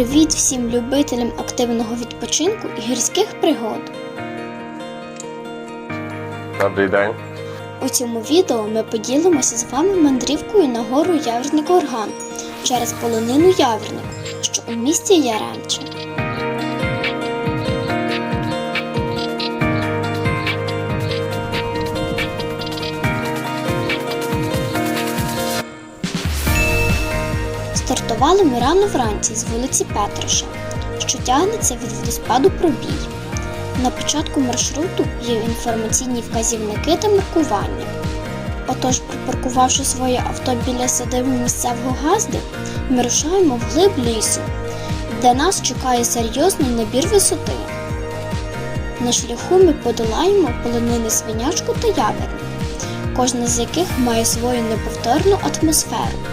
Привіт всім любителям активного відпочинку і гірських пригод! Добрий день. У цьому відео ми поділимося з вами мандрівкою на гору Яврник Орган через полонину Яврник, що у місті Яремче. Стартували ми рано вранці з вулиці Петроша, що тягнеться від водоспаду пробій. На початку маршруту є інформаційні вказівники та маркування. Отож, припаркувавши своє авто біля садиби місцевого газди, ми рушаємо вглиб лісу, де нас чекає серйозний набір висоти. На шляху ми подолаємо полонини свинячку та яберник, кожна з яких має свою неповторну атмосферу.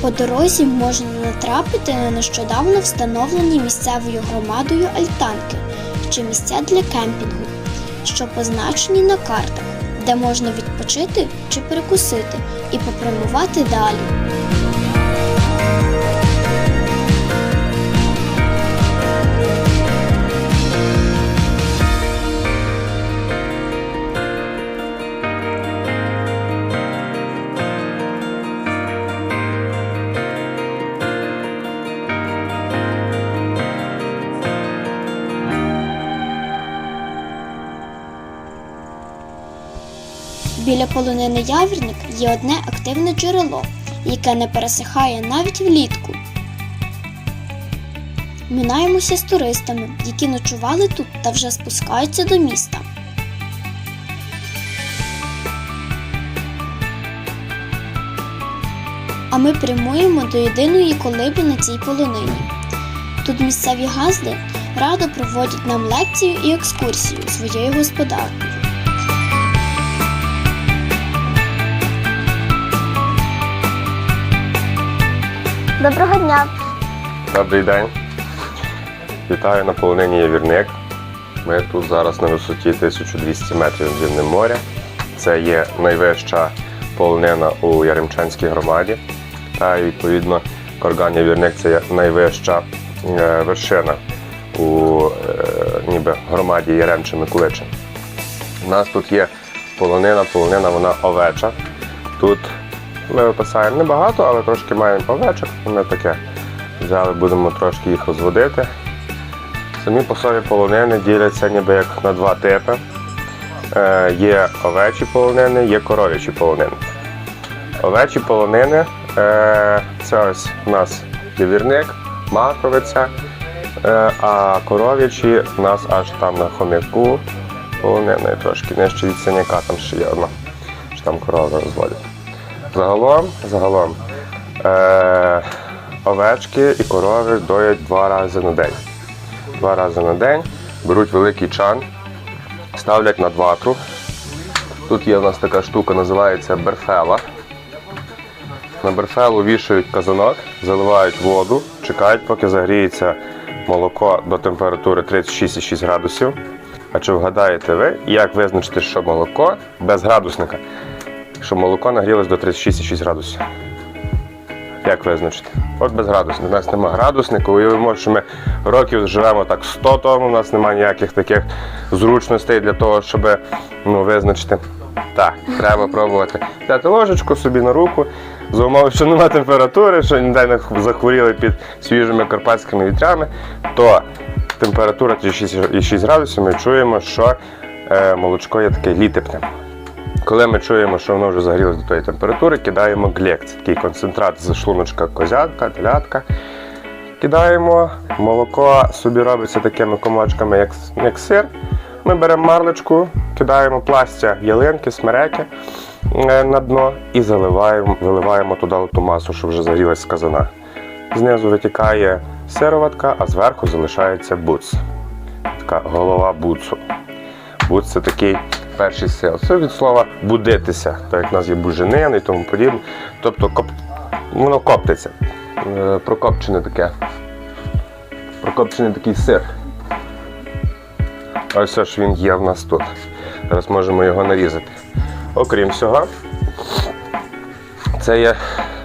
По дорозі можна натрапити на нещодавно встановлені місцевою громадою альтанки чи місця для кемпінгу, що позначені на картах, де можна відпочити чи перекусити і попрямувати далі. Біля полонини Явірник є одне активне джерело, яке не пересихає навіть влітку. Минаємося з туристами, які ночували тут та вже спускаються до міста. А ми прямуємо до єдиної колиби на цій полонині. Тут місцеві газди радо проводять нам лекцію і екскурсію своєю господаркою. Доброго дня! Добрий день. Вітаю на полонині Явірник. Ми тут зараз на висоті 1200 метрів над рівнем моря. Це є найвища полонина у Яремчанській громаді. Та відповідно Корган Явірник це є найвища е, вершина у е, ніби громаді Яремче Миколичин. У нас тут є полонина, полонина вона овеча. Тут ми виписаємо небагато, але трошки маємо овечок. Ми таке взяли, будемо трошки їх розводити. Самі по собі полонини діляться ніби як на два типи. Е, є овечі полонини, є коров'ячі полонини. Овечі полонини е, це ось у нас явірник, матровиця, е, а коров'ячі у нас аж там на хомяку полонина і трошки нижче від синяка, там ще є одна, що там корови розводять. Загалом, загалом е, овечки і корови доять два рази на день. Два рази на день беруть великий чан, ставлять над ватру. Тут є у нас така штука, називається берфела. На берфелу вішають казанок, заливають воду, чекають, поки загріється молоко до температури 36,6 градусів. А чи вгадаєте ви, як визначити, що молоко без градусника? Що молоко нагрілось до 36,6 градусів. Як визначити? От без градусника. У нас немає градусника. Уявимо, що ми років живемо так 100 тому, у нас немає ніяких таких зручностей для того, щоб ну, визначити. Так, треба пробувати. Взяти ложечку собі на руку, за умови, що немає температури, що ніде не захворіли під свіжими карпатськими вітрями, то температура 36,6 градусів ми чуємо, що е, молочко є таке літепне. Коли ми чуємо, що воно вже загрілося до тої температури, кидаємо глек. Це такий концентрат з шлуночка козятка, телятка. Кидаємо, молоко собі робиться такими комочками, як, як сир. Ми беремо марлечку, кидаємо пластя ялинки, смереки е, на дно і заливаємо, виливаємо туди ту масу, що вже загрілась з казана. Знизу витікає сироватка, а зверху залишається буц. Така голова буцу. Буц це такий перший сил. Це від слова будитися, так як в нас є буженин і тому подібне. Тобто коп... воно коптиться. Е, Прокопчене таке. Прокопчений такий сир. Ось ось він є в нас тут. Зараз можемо його нарізати. Окрім всього, це є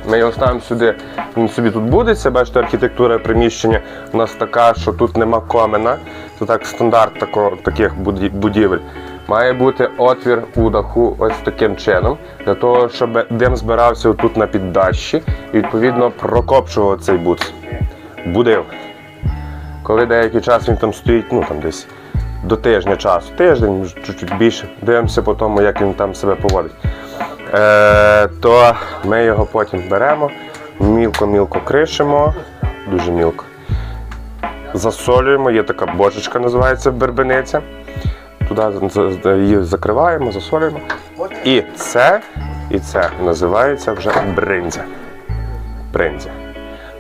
Ми його ставимо сюди, він собі тут будеться. Бачите, архітектура приміщення у нас така, що тут нема комена. Це так стандарт тако, таких будівель. Має бути отвір у даху ось таким чином, для того, щоб дим збирався тут на піддащі і відповідно прокопчував цей буц. Будив. Коли деякий час він там стоїть, ну там десь до тижня часу, тиждень, чуть-чуть більше, дивимося по тому, як він там себе поводить. Е, то ми його потім беремо, мілко-мілко кришимо, дуже мілко. Засолюємо, є така божечка, називається бербениця. Туди її закриваємо, засолюємо. І це, і це називається вже бринзя. Бринзя.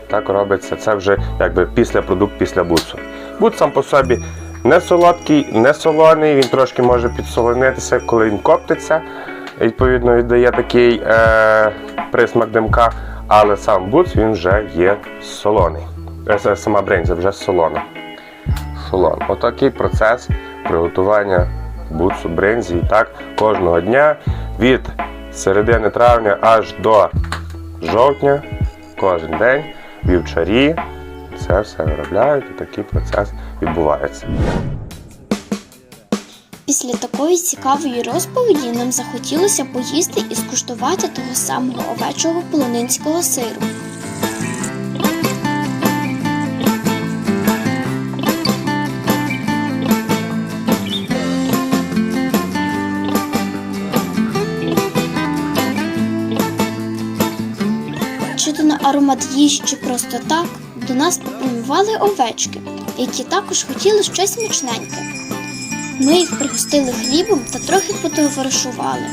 Так робиться. Це вже якби після продукт після буцу. Буц сам по собі не солодкий, не солоний, він трошки може підсолонитися, коли він коптиться. Відповідно, віддає такий е, присмак димка, але сам буц він вже є солоний. Е, Сама бринза вже солона. Солон. Отакий процес приготування буцу бринзі. І так кожного дня від середини травня аж до жовтня, кожен день вівчарі це все виробляють і такий процес відбувається. Після такої цікавої розповіді нам захотілося поїсти і скуштувати того самого овечого полонинського сиру. Аромат їжі, просто так, до нас попрямували овечки, які також хотіли щось смачненьке. Ми їх пригостили хлібом та трохи потоваришували.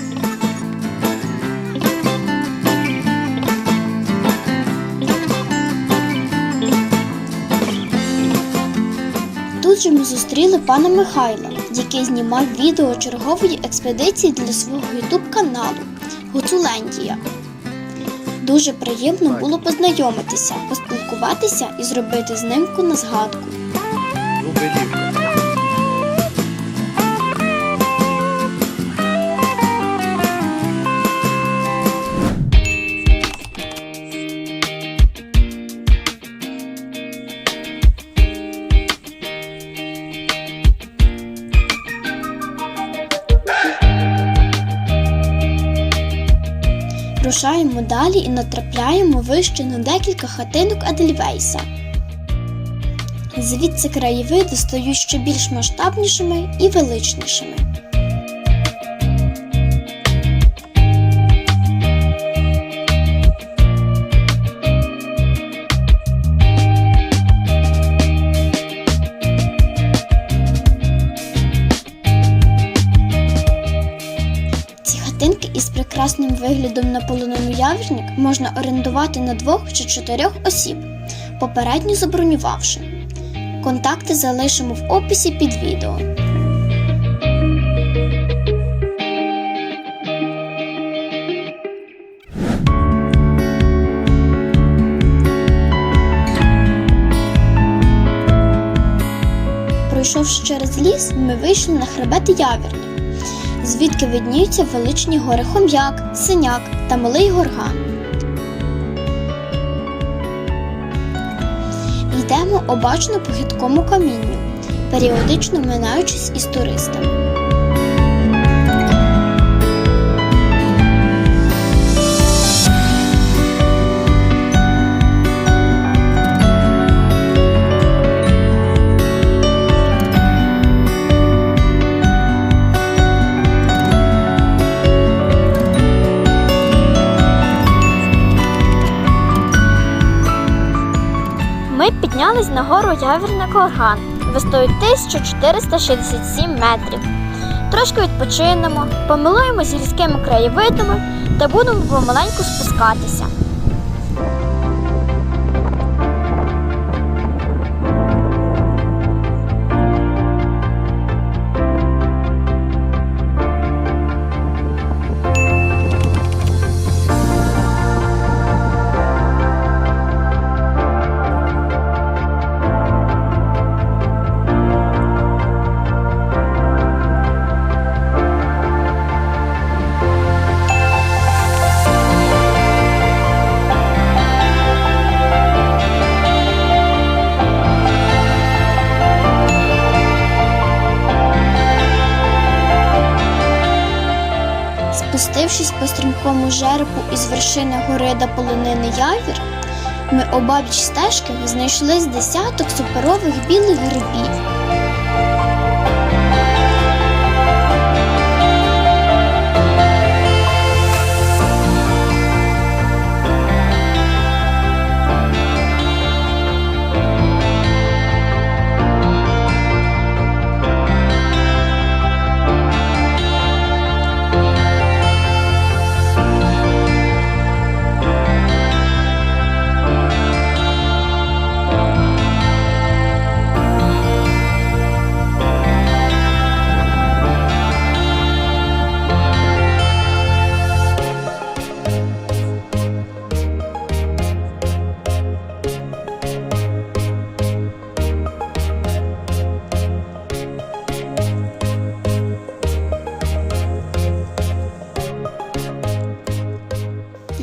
Тут же ми зустріли пана Михайла, який знімав відео чергової експедиції для свого ютуб каналу Гуцулендія. Дуже приємно було познайомитися, поспілкуватися і зробити знимку на згадку. Рушаємо далі і натрапляємо вище на декілька хатинок Адельвейса. Звідси краєвиди стають ще більш масштабнішими і величнішими. Прекрасним виглядом на полонину явірник можна орендувати на двох чи чотирьох осіб, попередньо забронювавши. Контакти залишимо в описі під відео. Пройшовши через ліс, ми вийшли на хребет Явірник звідки видніються величні гори Хом'як, Синяк та Малий Горган. Йдемо обачно по гидкому камінню, періодично минаючись із туристами. Піднялись на гору Явірник Корган, вистою 1467 метрів. Трошки відпочинемо, помилуємося гірськими краєвидами та будемо помаленьку спускатися. Жеребу із вершини гори до полонини Явір, ми обабіч стежки знайшли з десяток суперових білих грибів.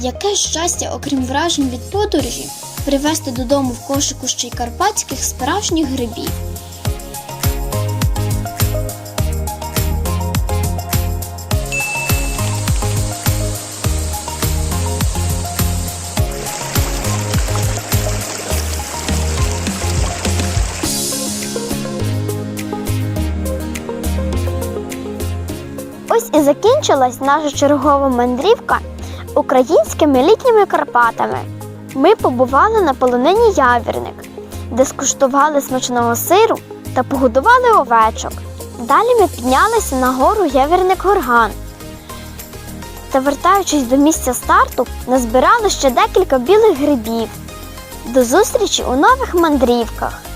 Яке щастя, окрім вражень від подорожі, привезти додому в кошику ще й карпатських справжніх грибів. Ось і закінчилась наша чергова мандрівка українськими літніми Карпатами. Ми побували на полонині Явірник, де скуштували смачного сиру та погодували овечок. Далі ми піднялися на гору Явірник Горган. Та вертаючись до місця старту, назбирали ще декілька білих грибів. До зустрічі у нових мандрівках!